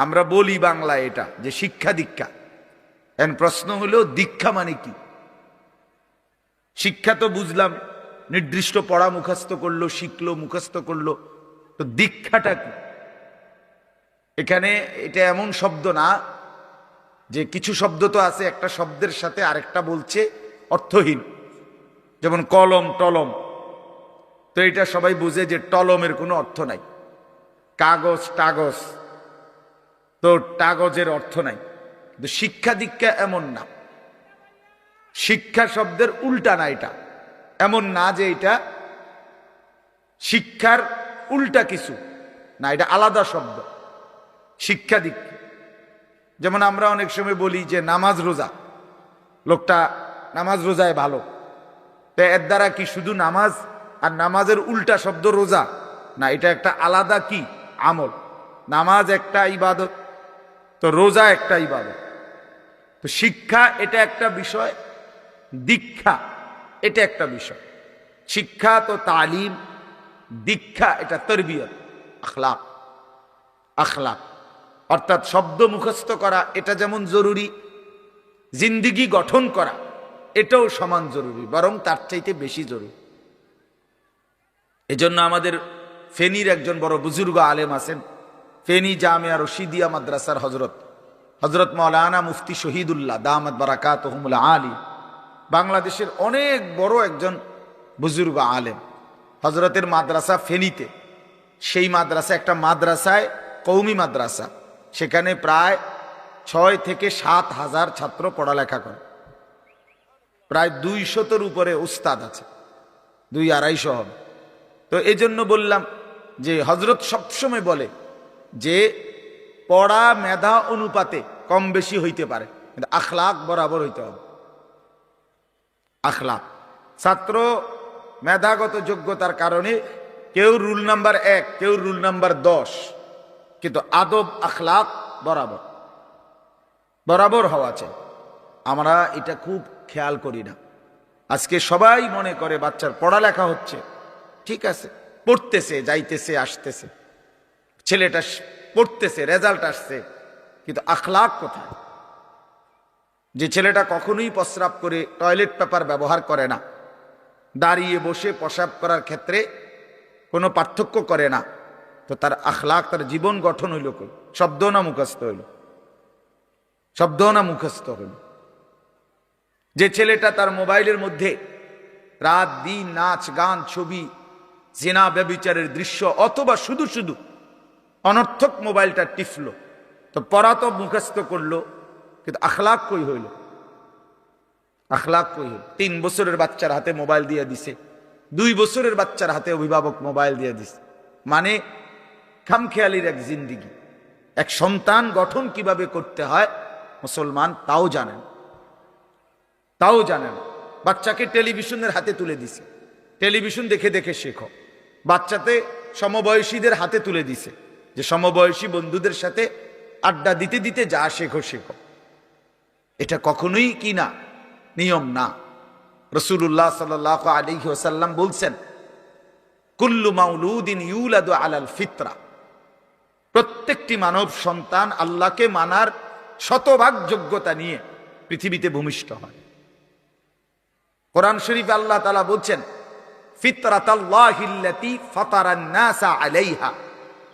আমরা বলি বাংলায় এটা, যে শিক্ষা দীক্ষা। এখন প্রশ্ন হলো, দীক্ষা মানে কি? শিক্ষা তো বুঝলাম, নির্দিষ্ট পড়া মুখস্থ করল, শিখলো, মুখস্থ করল, তো দীক্ষাটা কি? এখানে এটা এমন শব্দ না, যে কিছু শব্দ তো আছে, একটা শব্দের সাথে আরেকটা বলছে, অর্থহীন। যেমন কলম, টলম। তো এটা সবাই বুঝে যে টলমের কোনো অর্থ নাই। কাগজ, টাগজ। তো কাগজের অর্থ নাই। কিন্তু শিক্ষা দীক্ষা এমন না। শিক্ষা শব্দের উল্টা না এটা। এমন না যে এটা শিক্ষার উল্টা কিছু না, এটা আলাদা শব্দ। শিক্ষা দীক্ষা। যেমন আমরা অনেক সময় বলি যে নামাজ রোজা। লোকটা নামাজ রোজায় ভালো। তো এর দ্বারা কি শুধু নামাজ আর নামাজের উল্টা শব্দ রোজা? না, এটা একটা আলাদা কি? আমল। নামাজ একটা ইবাদত। তো রোজা একটা ইবাদত তো শিক্ষা এটা একটা বিষয়, দীক্ষা এটা একটা বিষয়। শিক্ষা তো তালিম, দীক্ষা এটা তরবিয়ত, আখলাক আখলাক। অর্থাৎ শব্দ মুখস্থ করা এটা যেমন জরুরি, জিন্দিগি গঠন করা এটাও সমান জরুরি, বরং তার চাইতে বেশি জরুরি। এজন্য আমাদের ফেনীর একজন বড় বুজুর্গ আলেম আছেন ফেনী জামিয়া রশিদিয়া মাদ্রাসার হজরত হজরত মৌলানা মুফতি শহীদুল্লাহ দামাদ বারাকাত আলী, বাংলাদেশের অনেক বড় একজন বুজুর্গ আলেম। হজরতের মাদ্রাসা ফেনীতে। সেই মাদ্রাসা একটা মাদ্রাসায় কৌমি মাদ্রাসা। সেখানে প্রায় ছয় থেকে সাত হাজার ছাত্র পড়ালেখা করে। প্রায় দুই শতর উপরে উস্তাদ আছে। দুই আড়াইশো হবে। তো এজন্য বললাম যে হজরত সবসময় বলে যে পড়া, মেধা, অনুপাতে কম বেশি হইতে পারে। কিন্তু আখলাক বরাবর হইতে হবে। আখলাক। ছাত্র মেধাগত যোগ্যতার কারণে কেউ রুল নাম্বার এক, কেউ রুল নাম্বার দশ, কিন্তু আদব, আখলাক বরাবর। বরাবর হওয়া চাই আমরা এটা খুব খেয়াল করি না। আজকে সবাই মনে করে বাচ্চার পড়ালেখা হচ্ছে। ঠিক আছে, পড়তেছে, যাইতেছে, আসতেছে। ছেলেটা পড়তেছে রেজাল্ট আসছে। কিন্তু আখলাক কোথায়? যে ছেলেটা কখনোই প্রস্রাব করে টয়লেট পেপার ব্যবহার করে না। দাঁড়িয়ে বসে প্রসাব করার ক্ষেত্রে কোনো পার্থক্য করে না। তো তার আখলাক, তার জীবন গঠন হইল কই? শব্দ না মুখস্থ হইল। শব্দ না মুখস্থ হইল। যে ছেলেটা তার মোবাইলের মধ্যে রাত, দিন, নাচ, গান, ছবি, জেনা, ব্যবিচারের দৃশ্য, অথবা শুধু শুধু অনর্থক মোবাইলটা টিফল। তো পড়া তো মুখস্থ করল, কিন্তু আখলাক কই হইল? আখলাক কই হইল? তিন বছরের বাচ্চার হাতে মোবাইল দিয়ে দিছে, দুই বছরের বাচ্চার হাতে অভিভাবক মোবাইল দিয়ে দিছে। মানে খামখেয়ালির এক জিন্দিগি। এক সন্তান গঠন কীভাবে করতে হয়, মুসলমান তাও জানেন তাও জানেন বাচ্চাকে টেলিভিশনের হাতে তুলে দিছে। টেলিভিশন দেখে দেখে শেখো। বাচ্চাতে সমবয়সীদের হাতে তুলে দিছে। যে সমবয়সী বন্ধুদের সাথে আড্ডা দিতে দিতে যা শেখো শেখো। এটা কখনোই কি না? নিয়ম না। রসুল্লাহ সাল আলী ওসাল্লাম বলছেন, কুল্লু মাউলুদিন ইউলাদু আলাল ফিতরা। প্রত্যেকটি মানব সন্তান আল্লাহকে মানার শতভাগ যোগ্যতা নিয়ে পৃথিবীতে ভূমিষ্ঠ হয়। কোরআন শরীফ আল্লাহ তালা বলছেন, ফিতরাতাল্লাহিল্লাতি ফাতারান্নাসা আলাইহা।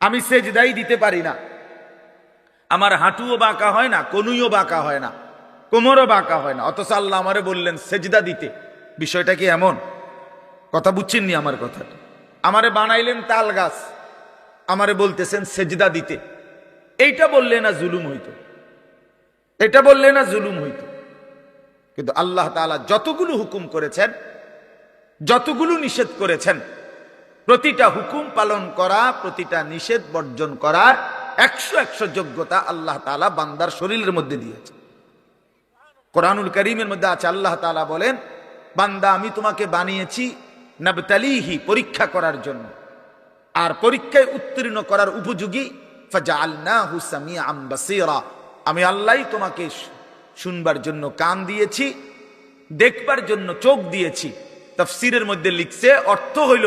আমি সেজদাই দিতে পারি না। আমার হাঁটুও বাঁকা হয় না, কনুইও বাঁকা হয় না, কোমরও বাঁকা হয় না। অথচ আল্লাহ আমারে বললেন, সেজদা দিতে। বিষয়টা কি এমন? কথা বুঝছেননি আমার কথাটা? আমারে বানাইলেন তাল গাছ, আমারে বলতেছেন, সেজদা দিতে। এইটা বললে না জুলুম হইতো। এটা বললে না জুলুম হইতো। কিন্তু আল্লাহ তাআলা যতগুলো হুকুম করেছেন, যতগুলো নিষেধ করেছেন প্রতিটা হুকুম পালন করা, প্রতিটা নিষেধ বর্জন করার একশো একশো যোগ্যতা আল্লাহ তালা বান্দার শরীরের মধ্যে দিয়েছে। কোরআনুল করিমের মধ্যে আছে, আল্লাহ তালা বলেন, বান্দা, আমি তোমাকে বানিয়েছি নবতালিহি, পরীক্ষা করার জন্য। আর পরীক্ষায় উত্তীর্ণ করার উপযোগী, ফাজআলনাহু সামিআম বাসীরা। আমি আল্লাহই তোমাকে শুনবার জন্য কান দিয়েছি, দেখবার জন্য চোখ দিয়েছি। তাফসীরের মধ্যে লিখছে, অর্থ হইল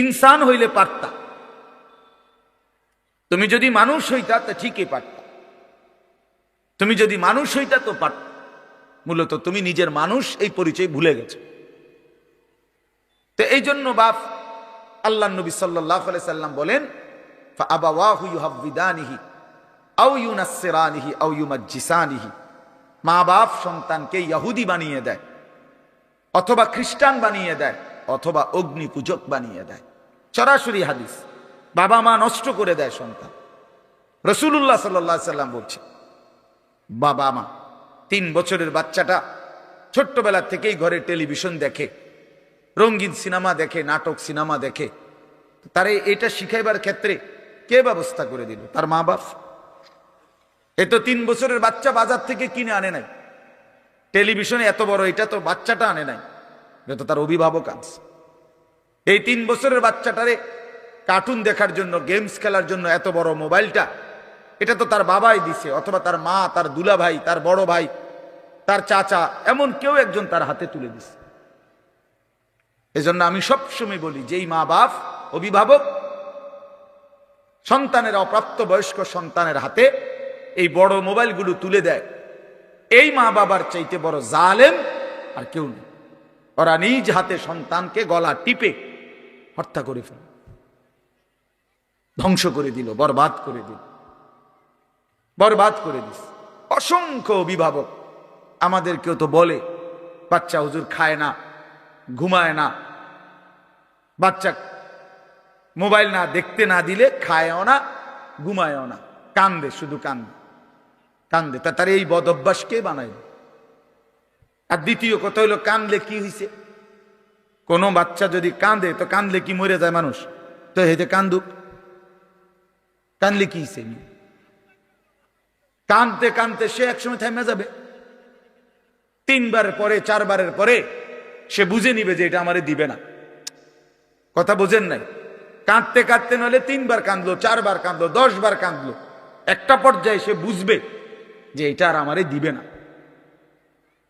ইনসান হইলে পারতা। তুমি যদি মানুষ হইতা, তো ঠিকই পারতা। তুমি যদি মানুষ হইতা, তো পারত। মূলত তুমি নিজের মানুষ এই পরিচয় ভুলে গেছো। তো এই জন্য বাপ আল্লাহ নবী সাল্লাহ সাল্লাম বলেন মা বাপ সন্তানকে ইহুদি বানিয়ে দেয়, অথবা খ্রিস্টান বানিয়ে দেয়। অথবা অগ্নি পূজক বানিয়ে দেয়। সরাসরি হাদিস। বাবা মা নষ্ট করে দেয় সন্তান। রসুল্লাহ সাল্লাহ সাল্লাম বলছে, বাবা মা, তিন বছরের বাচ্চাটা ছোট্টবেলা থেকেই ঘরে টেলিভিশন দেখে, রঙিন সিনেমা দেখে, নাটক সিনেমা দেখে, তারে এটা শিখাইবার ক্ষেত্রে কে ব্যবস্থা করে দিল? তার মা বাপ? এ তো তিন বছরের বাচ্চা বাজার থেকে কিনে আনে নাই। টেলিভিশনে এত বড়, এটা তো বাচ্চাটা আনে নাই। এটা তো তার অভিভাবক আনছে এই তিন বছরের বাচ্চাটারে কার্টুন দেখার জন্য গেমস খেলার জন্য এত বড় মোবাইলটা, এটা তো তার বাবাই দিছে, অথবা তার মা, তার দুলা ভাই তার বড় ভাই, তার চাচা, এমন কেউ একজন তার হাতে তুলে দিছে। এজন্য আমি সবসময় বলি যেই মা বাপ, অভিভাবক, সন্তানের অপ্রাপ্ত বয়স্ক সন্তানের হাতে এই বড় মোবাইলগুলো তুলে দেয়। এই মা বাবার চাইতে বড় জালেম আর কেউ নেই। ওরা নিজ হাতে সন্তানকে গলা টিপে হত্যা করে ফেল। ধ্বংস করে দিল, বরবাদ করে দিল। বরবাদ করে দিস অসংখ্য অভিভাবক আমাদের কেউ তো বলে, বাচ্চা হুজুর খায় না, ঘুমায় না। বাচ্চা মোবাইল না দেখতে না দিলে খায়ও না, ঘুমায়ও না। কান্দে, শুধু কান্দে। কান্দে। তা তার এই বদ অভ্যাস কে বানাইল। আর দ্বিতীয় কথা হইল কান্দলে কি হয়েছে কোনো বাচ্চা যদি কান্দে তো কান্দলে কি মরে যায় মানুষ? তো হেতে কান্দুক। কান্দলে কি হয়েছে কানতে কানতে সে একসময় থেমে যাবে। তিনবারের পরে, চারবারের পরে সে বুঝে নিবে যে এটা আমারে দিবে না। কথা বুঝেন নাই? কাঁদতে কাঁদতে নলে তিনবার কাঁদলো, চারবার কাঁদলো দশ বার কাঁদলো। একটা পর্যায়ে সে বুঝবে যে এটা আর আমারে দিবে না।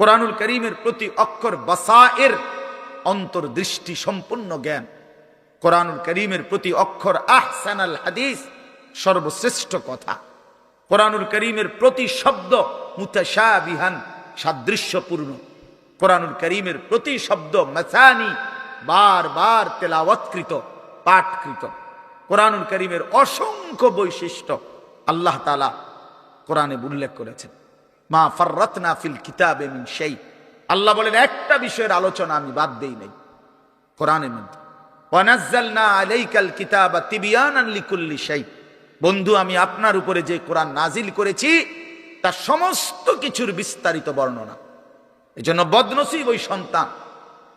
কোরআনুল করিমের প্রতি অক্ষর বাসায়ের অন্তর্দৃষ্টি সম্পূর্ণ জ্ঞান। কোরআনুল করিমের প্রতি অক্ষর আহসানাল হাদিস সর্বশ্রেষ্ঠ কথা। কোরআনুল করিমের প্রতি শব্দ মুতাশাবিহান, সাদৃশ্যপূর্ণ। কোরআনুল করিমের প্রতি শব্দ মাসানি বার বার তেলাওয়াতকৃত, পাঠকৃত। কোরআনুল করিমের অসংখ্য বৈশিষ্ট্য আল্লাহ তালা কোরআনে উল্লেখ করেছেন। মা ফাররাতনা ফিল কিতাবে মিন সেই আল্লাহ বলেন, একটা বিষয়ের আলোচনা আমি বাদ দেই নাই। কোরআনের মধ্যে। বন্ধু, আমি আপনার উপরে যে কোরআন নাজিল করেছি, তার সমস্ত কিছুর বিস্তারিত বর্ণনা। এই জন্য বদনসিব ওই সন্তান,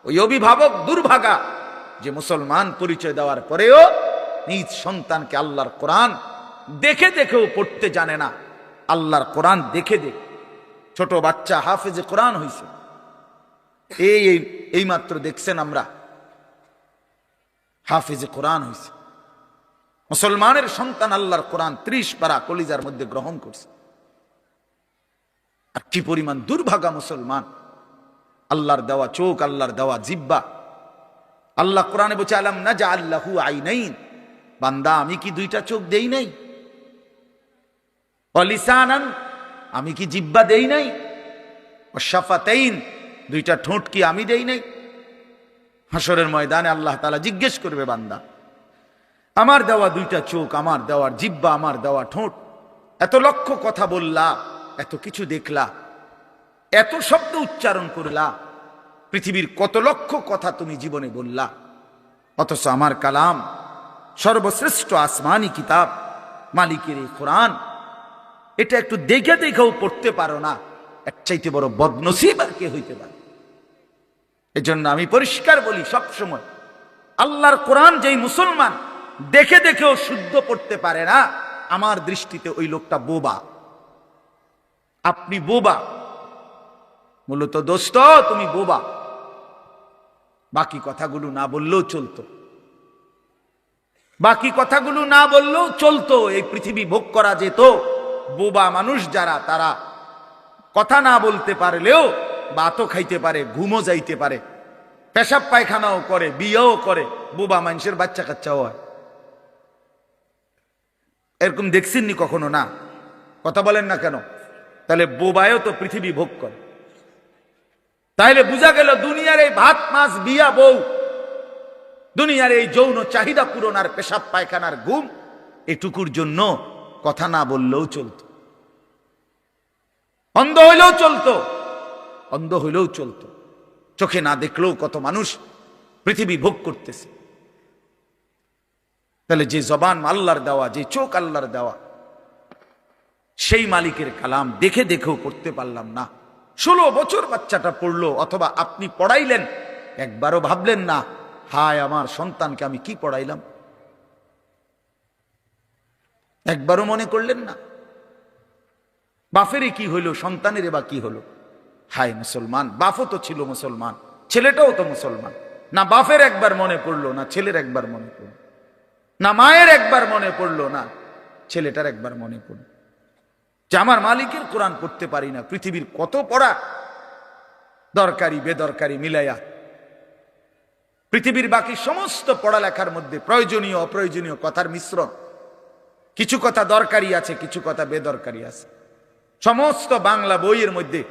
ওই অভিভাবক দুর্ভাগা, যে মুসলমান পরিচয় দেওয়ার পরেও নিজ সন্তানকে আল্লাহর কোরআন দেখে দেখেও পড়তে জানে না। আল্লাহর কোরআন দেখে দেখে ছোট বাচ্চা হাফেজে কোরআন হয়েছে এই, এই- মাত্র দেখছেন আমরা। হাফেজে কোরআন হয়েছে মুসলমানের সন্তান আল্লাহর কোরআন ত্রিশ পারা কলিজার মধ্যে গ্রহণ করছে। আর কি পরিমাণ দুর্ভাগা মুসলমান। আল্লাহর দেওয়া চোখ, আল্লাহর দেওয়া জিব্বা। আল্লাহ কোরআনে বলছে, আলাম না যা আল্লাহু আই নাই বান্দা, আমি কি দুইটা চোখ দেই নাই? অলিসানান আমি কি জিব্বা দেই নাই? শাফাতাইন, দুইটা ঠোঁট কি আমি দেই নাই? হাসরের ময়দানে আল্লাহ তালা জিজ্ঞেস করবে, বান্দা, আমার দেওয়া দুইটা চোখ, আমার দেওয়ার জিব্বা, আমার দেওয়া ঠোঁট, এত লক্ষ কথা বললা, এত কিছু দেখলা, এত শব্দ উচ্চারণ করলা, পৃথিবীর কত লক্ষ কথা তুমি জীবনে বললা, অথচ আমার কালাম সর্বশ্রেষ্ঠ আসমানি কিতাব, মালিকের এই কোরআন এটা একটু দেখে দেখেও পড়তে পারো না। এক চাইতে বড় বদনসিব আর কে হইতে পারে? এজন্য আমি পরিষ্কার বলি সব সময় আল্লাহর কোরআন যেই মুসলমান দেখে দেখেও শুদ্ধ পড়তে পারে না, আমার দৃষ্টিতে ওই লোকটা বোবা। আপনি বোবা। মূলত দোস্ত, তুমি বোবা। বাকি কথাগুলো না বললেও চলতো। বাকি কথাগুলো না বললেও চলতো, এই পৃথিবী ভোগ করা যেত। বোবা মানুষ যারা, তারা কথা না বলতে পারলেও বাতও খাইতে পারে, ঘুমও যাইতে পারে। পেশাব পায়খানাও করে, বিয়েও করে, বোবা মানুষের বাচ্চা কাচ্চাও হয়। এরকম দেখছেননি কখনো? না। কথা বলেন না কেন? তাহলে বোবায়ও তো পৃথিবী ভোগ করে। তাহলে বোঝা গেল দুনিয়ার এই ভাত, মাছ, বিয়া, বউ, দুনিয়ার এই যৌন চাহিদা পূরণ আর পেশাব পায়খানার ঘুম এটুকুর জন্য কথা না বললেও চলত। অন্ধ হইলেও চলতো। অন্ধ হইলেও চলতো। চোখে না দেখলেও কত মানুষ পৃথিবী ভোগ করতেছে। তাহলে যে জবান আল্লাহর দেওয়া যে চোখ আল্লাহর দেওয়া সেই মালিকের কালাম দেখে দেখেও পড়তে পারলাম না। ষোলো বছর বাচ্চাটা পড়ল অথবা আপনি পড়াইলেন একবারও ভাবলেন না হায় আমার সন্তানকে আমি কি পড়াইলাম? একবারও মনে করলেন না। বাফেরই কি হইল সন্তানের বা কি হলো? হায় মুসলমান বাফও তো ছিল মুসলমান, ছেলেটাও তো মুসলমান। না বাফের একবার মনে পড়ল, না ছেলের একবার মনে পড়ল। না মায়ের একবার মনে পড়ল, না ছেলেটার একবার মনে পড়ল। যে আমার মালিকের কোরআন পড়তে পারি না, পৃথিবীর কত পড়া দরকারি, বেদরকারি মিলাইয়া পৃথিবীর বাকি সমস্ত পড়ালেখার মধ্যে প্রয়োজনীয়, অপ্রয়োজনীয় কথার মিশ্রণ। কিছু কথা দরকারি আছে, কিছু কথা বেদরকারি আছে। সমস্ত বাংলা বইয়ের মধ্যে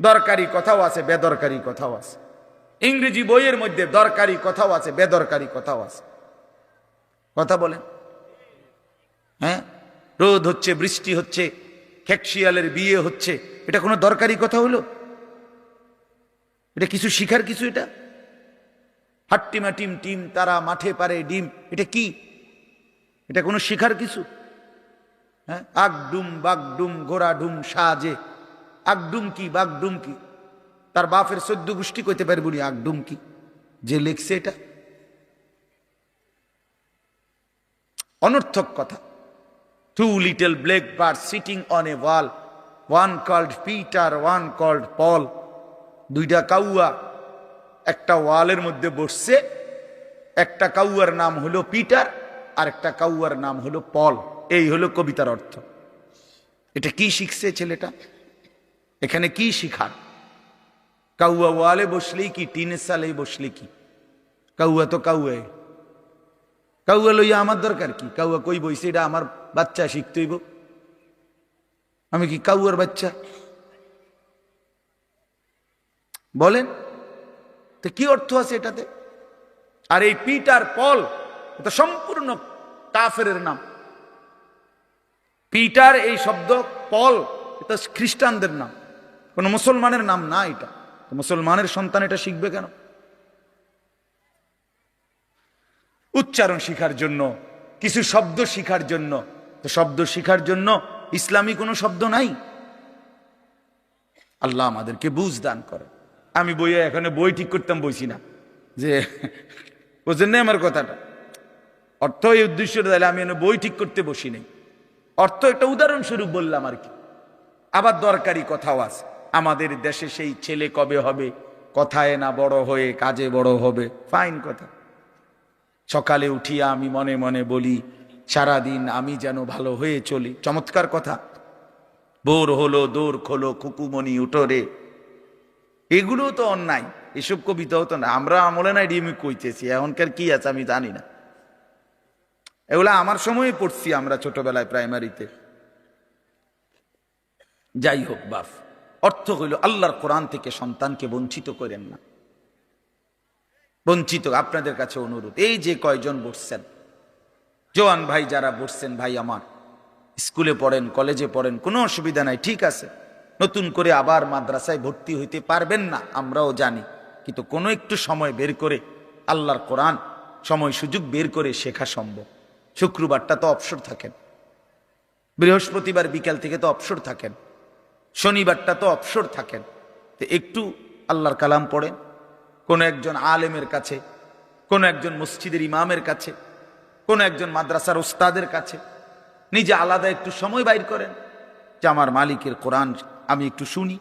দরকারি কথাও আছে, বেদরকারি কথাও আছে। ইংরেজি বইয়ের মধ্যে দরকারি কথাও আছে, বেদরকারি কথাও আছে। কথা বলেন। হ্যাঁ? রোদ হচ্ছে, বৃষ্টি হচ্ছে, খেকশিয়ালের বিয়ে হচ্ছে, এটা কোনো দরকারি কথা হলো? এটা কিছু শিখার কিছু এটা? হাট্টিমা টিম টিম, তারা মাঠে পারে ডিম, এটা কি? এটা কোনো শিখার কিছু? হ্যাঁ? আগডুম বাগডুম ঘোড়া ডুম সাজে। আগডুম কি, বাগডুম কি? তার বাপের সদ্য গোষ্ঠী কইতে পারব নি, আগডুম কি? যে লিখছে এটা। অনর্থক কথা। Two little black bird sitting on a wall one called Peter one called Paul দুইটা কাউয়া একটা ওয়ালের মধ্যে বসছে, একটা কাউয়ার নাম হলো পিটার আর একটা কাউয়ার নাম হলো পল এই হলো কবিতার অর্থ। এটা কি শিখছে ছেলেটা? এখানে কি শিখার? কাউয়া ওয়ালে বসলেই কি টিনের সালেই বসলে কি? কাউয়া তো কাউয়া। কাউয়া লইয়া আমার দরকার কি? কাউয়া কই বইছে এটা আমার বাচ্চা, শিখতে হইব। আমি কি কাউয়ার বাচ্চা? বলেন, তো কি অর্থ আছে এটাতে? আর এই পিটার পল, এটা সম্পূর্ণ কাফের নাম। পিটার এই শব্দ পল, এটা খ্রিস্টানদের নাম। কোন মুসলমানের নাম না এটা। মুসলমানের সন্তান এটা শিখবে কেন? উচ্চারণ শিখার জন্য, কিছু শব্দ শিখার জন্য। শব্দ শিখার জন্য ইসলামী কোনো শব্দ নাই। আল্লাহ আমাদেরকে বুঝ দান করে। আমি বইয়ে এখানে বই ঠিক করতাম, বইছি না। যে না আমার কথাটা? অর্থ এই উদ্দেশ্য তাহলে আমি বই ঠিক করতে বসি নেই। অর্থ একটা উদাহরণস্বরূপ বললাম আর কি। আবার দরকারি কথাও আছে। আমাদের দেশে সেই ছেলে কবে হবে? কথায় না বড় হয়ে কাজে বড় হবে? ফাইন কথা। সকালে উঠিয়া আমি মনে মনে বলি, সারাদিন আমি যেন ভালো হয়ে চলি। চমৎকার কথা। বোর হলো, দোর খোলো কুকুমনি উঠোরে এগুলো তো অন্যায়। এসব কবিতাও তো না। আমরা আমলে নাই ডিমি কইতেছি। এখনকার কি আছে আমি জানি না। এগুলা আমার সময়ে পড়ছি আমরা ছোটবেলায় প্রাইমারিতে। যাই হোক, বাফ। অর্থ হইল আল্লাহর কোরআন থেকে সন্তানকে বঞ্চিত করেন না। বঞ্চিত, আপনাদের কাছে অনুরোধ। এই যে কয়জন বসছেন, জোয়ান ভাই যারা বসছেন, ভাই আমার, স্কুলে পড়েন, কলেজে পড়েন, কোনো অসুবিধা নাই, ঠিক আছে। নতুন করে আবার মাদ্রাসায় ভর্তি হইতে পারবেন না, আমরাও জানি। কিন্তু কোনো একটু সময় বের করে আল্লাহর কোরআন, সময় সুযোগ বের করে শেখা সম্ভব। শুক্রবারটা তো অবসর থাকেন। বৃহস্পতিবার বিকাল থেকে তো অবসর থাকেন। শনিবারটা তো অবসর থাকেন। তো একটু আল্লাহর কালাম পড়েন। কোনো একজন আলেমের কাছে, কোনো একজন মসজিদের ইমামের কাছে, কোনো একজন মাদ্রাসার ওস্তাদের কাছে, নিজে আলাদা একটু সময় বাইর করেন। যে আমার মালিকের কোরআন আমি একটু শুনি।